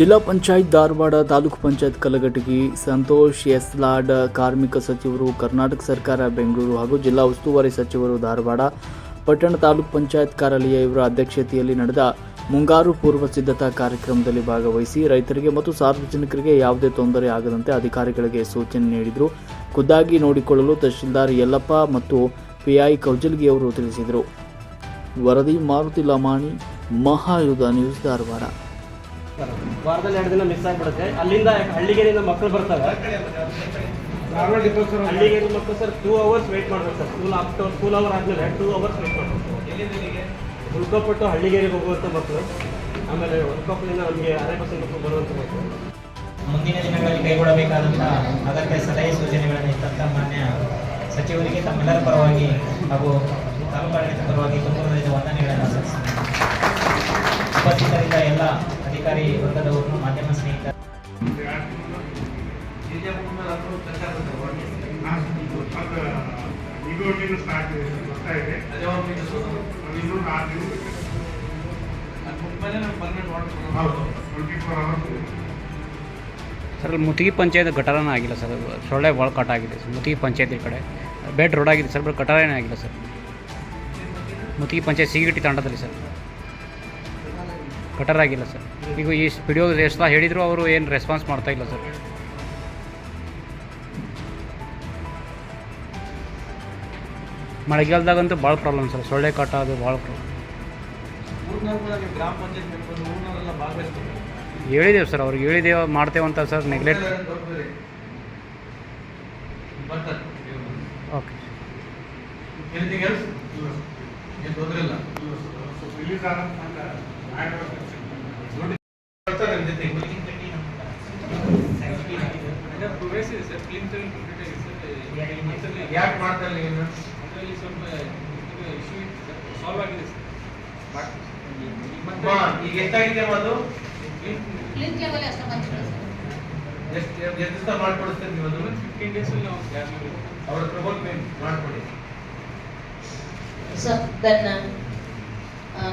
ಜಿಲ್ಲಾ ಪಂಚಾಯತ್ ಧಾರವಾಡ ತಾಲೂಕು ಪಂಚಾಯತ್ ಕಲಘಟಗಿ ಸಂತೋಷ್ ಎಸ್ ಲಾಡ್ ಕಾರ್ಮಿಕ ಸಚಿವರು, ಕರ್ನಾಟಕ ಸರ್ಕಾರ, ಬೆಂಗಳೂರು ಹಾಗೂ ಜಿಲ್ಲಾ ಉಸ್ತುವಾರಿ ಸಚಿವರು ಧಾರವಾಡ ಪಟ್ಟಣ ತಾಲೂಕು ಪಂಚಾಯತ್ ಕಾರ್ಯಾಲಯ ಇವರ ಅಧ್ಯಕ್ಷತೆಯಲ್ಲಿ ನಡೆದ ಮುಂಗಾರು ಪೂರ್ವ ಸಿದ್ಧತಾ ಕಾರ್ಯಕ್ರಮದಲ್ಲಿ ಭಾಗವಹಿಸಿ ರೈತರಿಗೆ ಮತ್ತು ಸಾರ್ವಜನಿಕರಿಗೆ ಯಾವುದೇ ತೊಂದರೆ ಆಗದಂತೆ ಅಧಿಕಾರಿಗಳಿಗೆ ಸೂಚನೆ ನೀಡಿದರು. ಖುದ್ದಾಗಿ ನೋಡಿಕೊಳ್ಳಲು ತಹಶೀಲ್ದಾರ್ ಯಲ್ಲಪ್ಪ ಮತ್ತು ಪಿಐ ಕೌಜಲ್ಗಿ ಅವರು ತಿಳಿಸಿದರು. ವರದಿ, ಮಾರುತಿ ಲಮಾಣಿ, ಮಹಾಯುಧ ನ್ಯೂಸ್ ಧಾರವಾಡ. ಸರ್ ವಾರದಲ್ಲಿ ಎರಡು ದಿನ ಮಿಸ್ ಆಗಿಬಿಡುತ್ತೆ. ಅಲ್ಲಿಂದ ಹಳ್ಳಿಗೇರಿಯಿಂದ ಮಕ್ಕಳು ಬರ್ತಾರೆ. ಹಳ್ಳಿಗೇರಿ ಮಕ್ಕಳು ಸರ್ ಟೂ ಅವರ್ಸ್ ವೇಟ್ ಮಾಡ್ಬೇಕು sir. School after school hour ಆದಮೇಲೆ ಟೂ ಅವರ್ಸ್ ವೇಟ್ ಮಾಡಬೇಕು. ಉಳ್ಕೊಪಟ್ಟು ಹಳ್ಳಿಗೇರಿಗೆ ಹೋಗುವಂಥ ಮಕ್ಕಳು. ಆಮೇಲೆ ಉಳ್ಕೊಪ್ಪಲಿಂದ ನಮಗೆ ಅರೆ ಪರ್ಸೆಂಟ್ ಮಕ್ಕಳು ಬರುವಂಥ ಮಕ್ಕಳು. ಮುಂದಿನ ದಿನಗಳಲ್ಲಿ ಕೈಗೊಳ್ಳಬೇಕಾದಂಥ ಅಗತ್ಯ ಸಲಹೆ ಸೂಚನೆಗಳನ್ನು ಇತ್ತಂತ ಮಾನ್ಯ ಸಚಿವರಿಗೆ ತಮ್ಮೆಲ್ಲರ ಪರವಾಗಿ ಹಾಗೂ ತಾಲೂಕಾಡಳಿತ ಪರವಾಗಿ ತುಂಬ ವಂದನೆಗಳನ್ನು ಸಲ್ಲಿಸುತ್ತೇನೆ. ಉಪಸ್ಥಿತರಿಂದ ಎಲ್ಲ ಅಧಿಕಾರಿ ವರ್ಗದವರು ಮಾಧ್ಯಮ ಸ್ನೇಹಿತರು. ಸರ್ ಮುತ್ತಿಗೆ ಪಂಚಾಯತ್ ಗಟಾರನ ಆಗಿಲ್ಲ ಸರ್. ಸೊಳ್ಳೆ ಒಳ ಕಟ್ ಆಗಿದೆ ಸರ್. ಮುತ್ತಿಗೆ ಪಂಚಾಯತಿ ಕಡೆ. ಬೆಡ್ ರೋಡ್ ಆಗಿದೆ ಸರ್, ಬಟ್ ಗಟಾರನೇ ಆಗಿಲ್ಲ ಸರ್. ಮುತ್ತಿಗೆ ಪಂಚಾಯತ್ ಸಿಗಿಟಿ ತಾಂಡದಲ್ಲಿ ಸರ್. ಗಟಾರ ಆಗಿಲ್ಲ ಸರ್. ಈಗ ಈ ವಿಡಿಯೋ ಎಷ್ಟು ಹೇಳಿದ್ರು ಅವರು ಏನು ರೆಸ್ಪಾನ್ಸ್ ಮಾಡ್ತಾ ಇಲ್ಲ ಸರ್. ಮಳೆಗಾಲದಾಗಂತೂ ಭಾಳ ಪ್ರಾಬ್ಲಮ್ ಸರ್. ಸೊಳ್ಳೆ ಕಾಟ ಅದು ಭಾಳ ಪ್ರಾಬ್ಲಮ್ ಹೇಳಿದ್ದೇವೆ ಸರ್, ಅವ್ರಿಗೆ ಹೇಳಿದ್ದೇವೆ ಮಾಡ್ತೇವಂತ ಸರ್ ನೆಗ್ಲೆಕ್ಟ್ ಓಕೆ ರಿಲೀಸ್ ಆದ ಬರ್ತಾರೆ ನಿಮ್ಮ ಜೊತೆ ಯಾಕೆ ಮಾಡ್ತಾ ಇಲ್ಲ ನೀನು ಅಮ್ಮ, ಈಗ ಎಷ್ಟಾಗಿದೆ ಅದು ಅಷ್ಟು ಎಷ್ಟು ಎಷ್ಟು ದಿವಸ ನೀವು ಅದು ಅವ್ರ ಹತ್ರ ಹೋಗಿ ಮಾಡ್ಕೊಡಿ. ಸರ್ ದೆನ್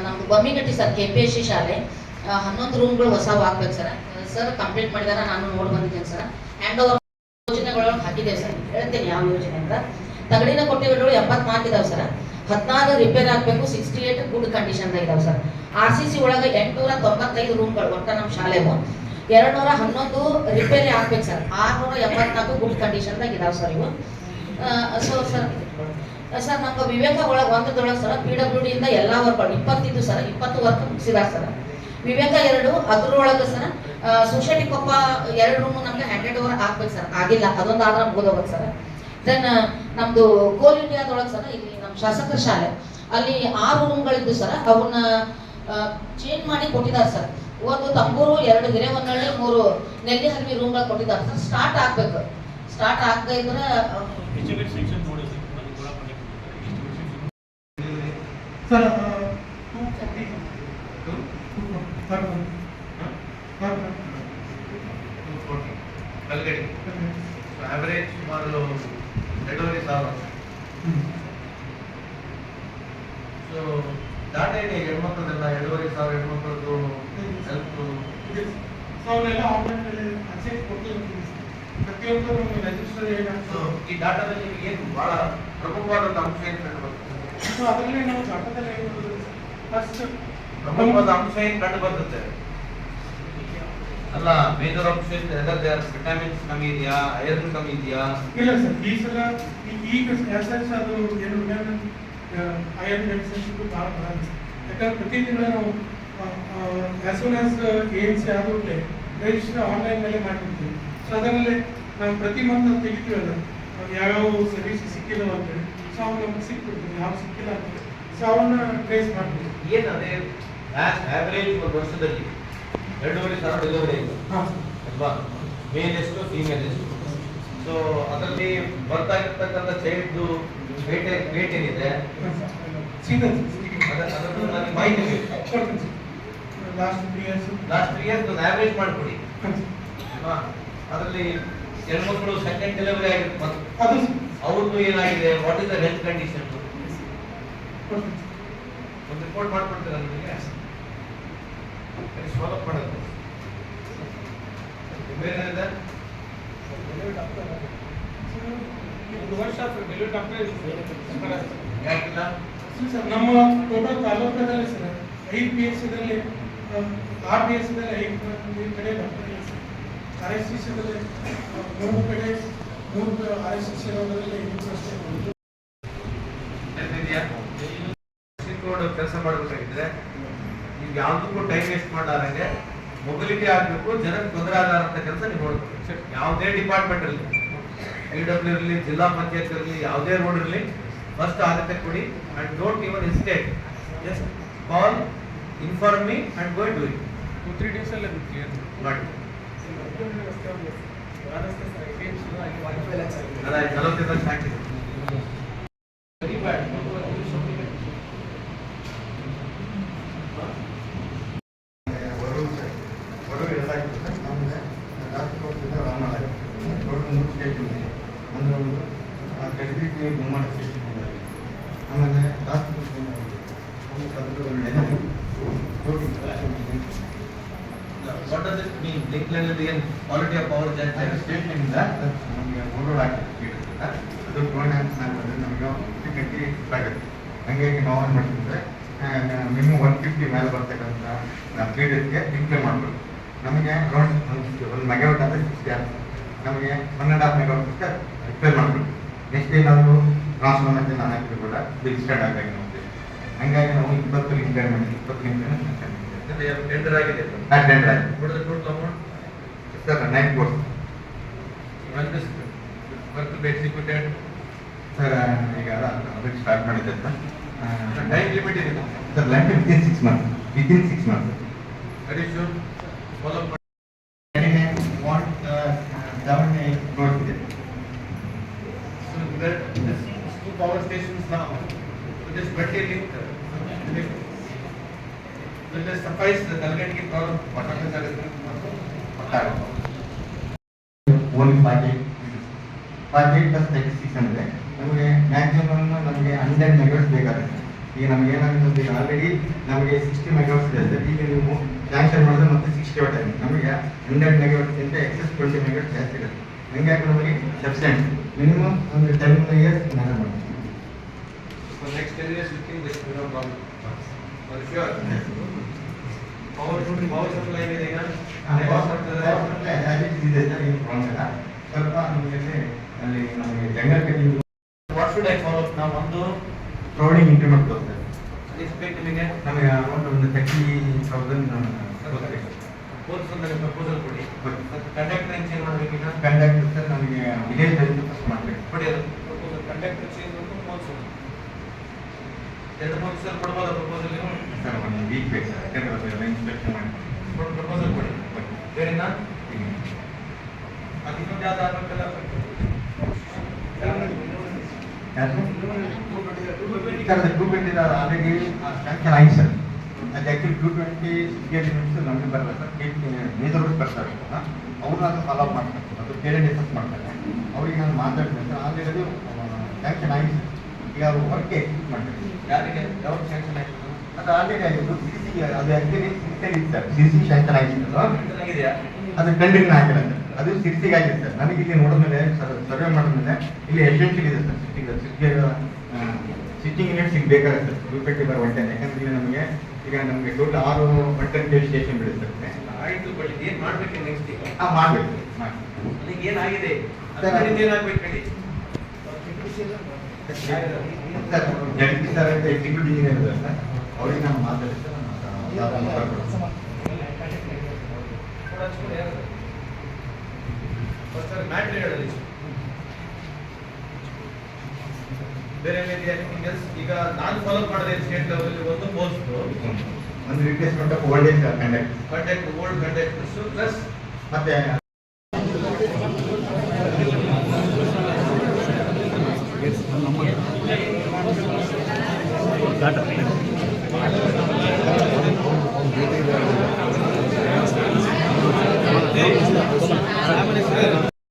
ನಮ್ದು Bommigatti sir K P S C ಶಾಲೆ. ಹನ್ನೊಂದು ರೂಮ್ಗಳು ಹೊಸ ಹಾಕ್ಬೇಕು ಸರ್ ಸರ್ ಕಂಪ್ಲೀಟ್ ಮಾಡಿದಾರ ನಾನು ನೋಡಿ ಬಂದಿದ್ದೇನೆ ಸರ್ ಹ್ಯಾಂಡ್ ಓವರ್ ಯೋಜನೆಗಳೊಳಗೆ ಹಾಕಿದ್ದೇವೆ ಸರ್ ಹೇಳ್ತೇನೆ ಯಾವ ಯೋಜನೆ ಅಂತ. ತಗಡಿನ ಕೊಟ್ಟಿಗೆಗಳು ಎಂಬತ್ನಾಲ್ಕು ಇದಾವೆ ಸರ್ ಹದಿನಾರು ರಿಪೇರ್ ಆಗಬೇಕು ಸಿಕ್ಸ್ಟಿ ಏಟ್ ಗುಡ್ ಕಂಡೀಷನ್ದಾಗ ಇದಾವೆ ಸರ್ ಆರ್ ಸಿ ಸಿ ಒಳಗೆ ಎಂಟುನೂರ ತೊಂಬತ್ತೈದು ರೂಮ್ಗಳು ಒಟ್ಟ ನಮ್ಮ ಶಾಲೆವು ಎರಡ್ನೂರ ಹನ್ನೊಂದು ರಿಪೇರಿ ಆಗ್ಬೇಕು ಸರ್ ಆರ್ನೂರ ಎಂಬತ್ನಾಲ್ಕು ಗುಡ್ ಕಂಡೀಷನ್ದಾಗ ಇದಾವೆ ಸರ್ ಇವು. ಸೊ ಸರ್ ಸರ್ ನಮ್ಗೆ ವಿವೇಕ ಒಳಗೆ ಒಂದದೊಳಗೆ ಸರ್ ಪಿ ಡಬ್ಲ್ಯೂ ಡಿ ಇಂದ ಎಲ್ಲ ವರ್ಕ್ಗಳು ಇಪ್ಪತ್ತಿದ್ದು ಸರ್ ಇಪ್ಪತ್ತು ವರ್ಕ್ ಮುಗಿಸಿದಾರೆ ಸರ್ ವಿವೇಕ ಎರಡು, ಅದ್ರೊಳಗೆ ಸರ್ ಸೊಸೈಟಿ ಕೊಪ್ಪ ಎರಡು ರೂಮ್ ನಮ್ಗೆ ಹ್ಯಾಂಡೆಡ್ ಓವರ್ ಆಗ್ಬೇಕು ಸರ್ ಆಗಿಲ್ಲ, ಅದೊಂದು ಆದ್ರೆ ಮುಗಿದೋಗುತ್ತೆ ಸರ್ ದೆನ್ ನಮ್ದು ಕೋಲ್ ಇಂಡಿಯಾದೊಳಗೆ ಸರ್ ಇಲ್ಲಿ ನಮ್ಮ ಶಾಸಕರ ಶಾಲೆ. ಅಲ್ಲಿ ಆರು ರೂಮ್ಗಳಿದ್ದು ಸರ್ ಅವನ್ನ ಚೇಂಜ್ ಮಾಡಿ ಕೊಟ್ಟಿದ್ದಾರೆ ಸರ್. ಒಂದು ತಂಬೂರು ಎರಡು ಹಿರೇವನ್ನಳ್ಳಿ ಮೂರು ನೆಲ್ಲಿ ಹಲ್ವಿ ರೂಮ್ಗಳು ಕೊಟ್ಟಿದ್ದಾರೆ ಸರ್. ಸ್ಟಾರ್ಟ್ ಆಗ್ಬೇಕು. ಸ್ಟಾರ್ಟ್ ಆಗದೆ ಇದ್ರೆ ಸರ್. ಕಲ್ಗಡಿ ಆವರೇಜ್ ಸುಮಾರು ಎರಡೂವರೆ ಸಾವಿರ. ಸೊ ಡಾಟಾ ಇದೆ ಹೆಣ್ಮಕ್ಳದೆಲ್ಲ ಎರಡೂವರೆ ಸಾವಿರ ಹೆಣ್ಮಕ್ಳದ್ದು ಹೆಲ್ಪ್ ಅವನ್ನೆಲ್ಲ ಆನ್ಲೈನ್ ಅಕ್ಸೆಸ್ ಕೊಟ್ಟಿರ್ತೀವಿ ಪ್ರತಿಯೊಂದು ನಮಗೆ ರಿಜಿಸ್ಟರ್ ಸೊ ಈ ಡಾಟಾದಲ್ಲಿ ನಿಮಗೆ ಏನು ಬಹಳ ಪ್ರಮುಖವಾದಂಥ ಅಂಶ ಏನು ಕಂಡು ಬರ್ತದೆ? ಸೊ ಅದರಲ್ಲಿ ನಾವು ಡಾಟಾದಲ್ಲಿ ಫಸ್ಟ್ ಪ್ರಮುಖವಾದ ಅಂಶ ಏನು ಕಂಡು ಬರ್ತದೆ? ಅಲ್ಲ ಮೇಜರ್ ಅಂಶ ವಿಟಮಿನ್ಸ್ ಕಮ್ಮಿ ಇದೆಯಾ? ಐರನ್ ಕಮ್ಮಿ ಇದೆಯಾ? ಇಲ್ಲ ಸರ್ ಈ ಸಲ ಈಗ ಅದು ಏನು ಐರನ್ ಡೆಫಿಷಿಯನ್ಸಿ ಭಾಳ ಬರಲ್ಲ ಸರ್ ಯಾಕಂದ್ರೆ ಪ್ರತಿ ತಿಂಗಳು ನಾವು as soon as A N C ಆದ್ಮೇಲೆ ರಿಜಿಸ್ಟರ್ ಆನ್ಲೈನ್ ಮೇಲೆ ಮಾಡಿರ್ತೀವಿ ಸೊ ಅದರಲ್ಲೇ ನಾವು ಪ್ರತಿ ಮಂತ್ ತೆಗಿತೀವಲ್ಲ ಯಾವ್ಯಾವ ಸರ್ವಿಸ್ ಸಿಕ್ಕಿಲ್ಲ ಅಂತೇಳಿ ಸೊ ಅವ್ನು ನಮ್ಗೆ ಸಿಕ್ಬಿಡ್ತೀವಿ ಯಾವ ಸಿಕ್ಕಿಲ್ಲ ಅಂತ ಸೊ ಅವನ್ನ ಟ್ರೇಸ್ ಏನು ಅದೇ ಆವರೇಜ್ ಒಂದು ವರ್ಷದಲ್ಲಿ ಎರಡೂವರೆ ಸಾವಿರ ಡೆಲಿವರಿ ಆಯಿತು ಅಲ್ವಾ ಮೇಲ್ ಎಷ್ಟು ಫೀಮೇಲ್ ಎಷ್ಟು ಸೊ ಅದರಲ್ಲಿ ಬರ್ತಾ ಇರ್ತಕ್ಕಂಥ ಚೈಲ್ಡ್ದು ವೇಟ್ ಬೇಟೇನಿದೆ ಮಾಹಿತಿ last three years last three years ಒಂದು ಆವರೇಜ್ ಮಾಡಿಕೊಡಿ. ಅಲ್ವಾ ಅದರಲ್ಲಿ ಮಕ್ಕಳು ಸೆಕೆಂಡ್ ಡೆಲಿವರಿ ಆಗಿರುತ್ತೆ ಮತ್ತು ಅದು ಅವ್ರದ್ದು ಏನಾಗಿದೆ? What is the health condition ಒಂದು ರಿಪೋರ್ಟ್ ಮಾಡ್ಕೊಡ್ತೀರಾ ನಿಮಗೆ? ಸ್ವಲ್ಪ ಫಾಲೋ ಮಾಡೋದು ನಿಮ್ಮೇನಿದೆ ನಮ್ಮ ಟೋಟಲ್ ತಾಲೂಕದಲ್ಲಿ ಸರ್ ಐದು ಪಿ ಎಸ್ ಸಿದಲ್ಲಿ ಆರು ಪಿ ಎಸ್ ಸಿದಲ್ಲಿ ಐದು ಕಡೆ ಡಾಕ್ಟರ್ ಆರ್ ಎಸ್ ಸಿ ಸಿದಲ್ಲಿ ಮೂರು ಕಡೆ ಮೂರು ಆರ್ ಎಸ್ ಸಿ ಸಿ ಇರೋದ್ರಲ್ಲಿ ಅಷ್ಟೇ ಇರೋದು. ನೆನಪಿದ್ಯಾ ರೋಡ್ ಕೆಲಸ ಮಾಡಬೇಕಾಗಿದ್ರೆ ನೀವು ಯಾವ್ದಕ್ಕೂ ಟೈಮ್ ವೇಸ್ಟ್ ಮಾಡಲಾರಂಗೆ ಮೊಬಿಲಿಟಿ ಆಗಬೇಕು ಜನಕ್ಕೆ ತೊಂದರೆ ಅಂತ ಕೆಲಸ ನೀವು ನೋಡ್ಬೇಕು. ಯಾವುದೇ ಡಿಪಾರ್ಟ್ಮೆಂಟ್ ಇರಲಿ ಪಿ ಡಬ್ಲ್ಯೂ ಇರಲಿ ಜಿಲ್ಲಾ ಪಂಚಾಯತ್ ಇರಲಿ ಯಾವುದೇ ರೋಡ್ ಇರಲಿ ಫಸ್ಟ್ ಆದ್ಯತೆ ಕೊಡಿ and don't even instate just call inform me and go do it two three days ಅಲ್ಲೇ ಕ್ಲಿಯರ್ ಮಾಡಿ ಅದಾಯ್ತು ನಲವತ್ತೈದು ಲಕ್ಷ ಹಾಕಿದೆ ವೆರಿ ಬ್ಯಾಡ್ ಆಮೇಲೆ what does it mean link line ಏನು ಕ್ವಾಲಿಟಿ ಆಫ್ ಪವರ್ ಜಾಸ್ತಿ ಆಗಿದೆ ಸ್ಟೇಟ್ನಿಂದ ನಮಗೆ ಓಡೋಡ್ ಅದು ಮಾಡಿದ್ರೆ ನಮಗೆ ಗಂಟೆ ಆಗುತ್ತೆ ಹಂಗಾಗಿ ನಾವು ಏನು ಮಾಡ್ತಿದ್ರೆ ಮಿನಿಮಮ್ ಒನ್ ಫಿಫ್ಟಿ ಮೇಲೆ ಬರ್ತಕ್ಕಂಥ ತ್ರೀ ಡೇಸ್ಗೆ ಡಿಸ್ಪ್ಲೇ ಮಾಡಬೇಕು ನಮಗೆ ಅರೌಂಡ್ ಒಂದು ಮೆಗಾವಟ್ ಅಂದರೆ ಸಿಕ್ಸ್ಟಿ ಆರ್ ನಮಗೆ ಒನ್ ಆ್ಯಂಡ್ ಹಾಫ್ ರಿಪೇರ್ ಮಾಡಬೇಕು ನೆಕ್ಸ್ಟ್ ಏನಾದರೂ ಟ್ರಾನ್ಸ್ಫಾರ್ಮೇಷನ್ ನಾನು ಹಾಕಿದ್ರು ಕೂಡ ಬಿಲ್ ಸ್ಟಾರ್ಟ್ ಆಗಿ ನೋಡಿದೆ ಹಂಗಾಗಿ ನಾವು ಇಪ್ಪತ್ತು ಲಿಂಕ್ ಮಾಡಿ ಇಪ್ಪತ್ತು ಲಿಂಕ್ ಟೆಂಡರ್ ಆಗಿದೆ ಟೆಂಡರ್ ಆಗಿದೆ. Sir nine crores executed sir ಈಗ ಅದಕ್ಕೆ ಸ್ಟಾರ್ಟ್ ಮಾಡಿದ್ದೆ ಸರ್ ಟೈಮ್ ಲಿಮಿಟ್ ಇದೆ sir land within six month within six month very soon suffice the only forty eight forty eight plus thirty six ಅಂದರೆ ನಮಗೆ maximum ನಮಗೆ hundred ಮೆಗಾಟ್ಸ್ ಬೇಕಾಗುತ್ತೆ. ಈಗ ನಮ್ಗೆ ಏನಾಗುತ್ತೆ ಈಗ ಆಲ್ರೆಡಿ ನಮಗೆ ಸಿಕ್ಸ್ಟಿ ಮೆಗಾಟ್ಸ್ ಇದೆ. ಸರ್ ಈಗ ನೀವು ಕ್ಯಾನ್ಸಲ್ ಮಾಡಿದ್ರೆ ಮತ್ತೆ ಸಿಕ್ಸ್ಟಿ ವಾಟ್ ನಮಗೆ ಹಂಡ್ರೆಡ್ ಮೆಗಾಟ್ಸ್ ಅಂತ ಎಕ್ಸಸ್ ಟ್ವೆಂಟಿ ಮೆಗಾಟ್ಸ್ ಜಾಸ್ತಿ ಇರುತ್ತೆ. ಹಂಗಾಗಿ ನಮಗೆ ಸಬ್ಸೆಂಟ್ ಮಿನಿಮಮ್ ಒಂದು ಟೆನ್ ಇಯರ್ಸ್ ಮ್ಯಾನೇಜ್ ಮಾಡ್ತೀವಿ next ten years years you think this for sure power power supply ಇದೆ ಈಗ? ಇದೆ ಸರ್ ಏನು ಪ್ರಾಬ್ಲಮ್ ಇಲ್ಲ ಸ್ವಲ್ಪ ನಮಗೆ ಅಲ್ಲಿ ನಮಗೆ jungle cutting what should I ನಾವು ಒಂದು ಕ್ರೌಡಿಂಗ್ ಇಂಕ್ರಿಮೆಂಟ್ ಬರ್ತದೆ ಬೇಕು ನಿಮಗೆ? ನಮಗೆ ಅಮೌಂಟ್ ಒಂದು ತರ್ಟಿ ತೌಸಂಡ್ ಕೋರ್ಸ್ ಒಂದು ಪ್ರಪೋಸಲ್ ಕೊಡಿ. ಕಂಡಕ್ಟರ್ ಏನು ಚೇಂಜ್ ಮಾಡಬೇಕಿದ್ರೆ ಕಂಡಕ್ಟರ್ ಸರ್ ನಮಗೆ ವಿಲೇಜ್ ಫಸ್ಟ್ ಮಾಡಬೇಕು. ಕೊಡಿ ಅದು. ಪ್ರಪೋಸಲ್ ಕಂಡಕ್ಟರ್ ಚೇಂಜ್ ಎರಡು ಮೂರು ಸರ್ ಕೊಡ್ಬೋದಾ ಪ್ರಪೋಸಲ್ ನೀವು? ಸರ್ ಒಂದು ವೀಕ್ ಬೇಕು ಸರ್. ಯಾಕಂದ್ರೆ ಅದೆಲ್ಲ ಇನ್ಸ್ಪೆಕ್ಷನ್ ಮಾಡಿ. ಪ್ರಪೋಸಲ್ ಕೊಡಿ. ಬೇರೆನಾ? ಅದು ಇನ್ನೊಂದು ಯಾವ್ದು ಆಗ್ಬೇಕಲ್ಲ sir two twenty already sanction ಆಯ್ತು ಸರ್. ಅದು ಆ್ಯಕ್ಚುಲಿ ಟೂ ಟ್ವೆಂಟಿ ಮಿನಿಟ್ಸ್ ನಮಗೆ ಬರಲ್ಲ ಸರ್. ಮೇಜರ್ ರೋಡ್ ಬರ್ತಾರೆ ಅವ್ರನ್ನ ಅದು ಫಾಲೋ ಮಾಡ್ತಾರೆ. ಅದು ಬೇರೆ ಡಿಸ್ಕಸ್ ಮಾಡ್ತಾರೆ. ಅವ್ರಿಗೆ ನಾನು ಮಾತಾಡ್ತೀನಿ ಸರ್. ಆಲ್ರೆಡಿ ಸ್ಯಾಂಕ್ಷನ್ ಆಯ್ತು ಸರ್ ಈಗ ಹೊರಗೆ ಮಾಡ್ತಾರೆ. ಯಾರಿಗೆ ಯಾವಾಗ ಸ್ಯಾಂಕ್ಷನ್ ಆಯ್ತು? ಅದು ಆಲ್ರೆಡಿ ಆಗಿದ್ದು ಸಿ ಸಿ ಅದು ಆ್ಯಕ್ಚುಲಿ ಇತ್ತು ಸರ್. ಸಿ ಅದು ಆಗಿಲ್ಲ ಸರ್. ಅದು ಸಿರ್ಸಿಗೆ ಆಗಿದೆ ಸರ್. ನನಗೆ ಇಲ್ಲಿ ನೋಡಿದ್ಮೇಲೆ ಸರ್ವೆ ಮಾಡಿದ್ಮೇಲೆ ಇಲ್ಲಿ ಎಸೆನ್ಷಿಯಲ್ ಇದೆ ಸರ್. ಸಿಟ್ಟಿಂಗ್ ಸಿಟ್ಟಿಗೆ ಸಿಟ್ಟಿಂಗ್ ಯೂನಿಟ್ ಸಿಗ್ ಬೇಕಾಗುತ್ತೆ ಸರ್. ರೂಪೇಟಿ ಬರ್ ಬರೋ ಟೆನ್ ಯಾಕಂದ್ರೆ ಇಲ್ಲಿ ನಮಗೆ ಈಗ ನಮಗೆ ಟೋಟಲ್ ಆರು ಒನ್ ಟೆನ್ ಸ್ಟೇಷನ್ ಬೀಳುತ್ತೆ ಆಯ್ತು ಬಟ್ ಏನು ಮಾಡ್ಬೇಕು ನೆಕ್ಸ್ಟ್ ಈಗ? ಹಾಂ ಮಾಡಬೇಕು ಮಾಡಿ ಏನಾಗಿದೆ? ಸರ್, ಅದರಿಂದ ಏನಾಗ್ಬೇಕು ಹೇಳಿ? ಸರ್ ಜಗದೀಶ್ ಸರ್ ಅಂತ ಎಕ್ಸಿಕ್ಯೂಟಿವ್ ಇಂಜಿನಿಯರ್ ಇದ್ದಾರೆ ಅವ್ರಿಗೆ ನಾನು ಬೇರೆ ಈಗ ನಾನು ಫಾಲೋ ಮಾಡಿದೆ ಸ್ಟೇಟ್ ಲೆವೆಲ್ ಒಂದು ಪೋಸ್ಟ್ ಒಂದು replacement of old age conduct conduct old conductors plus ಮತ್ತೆ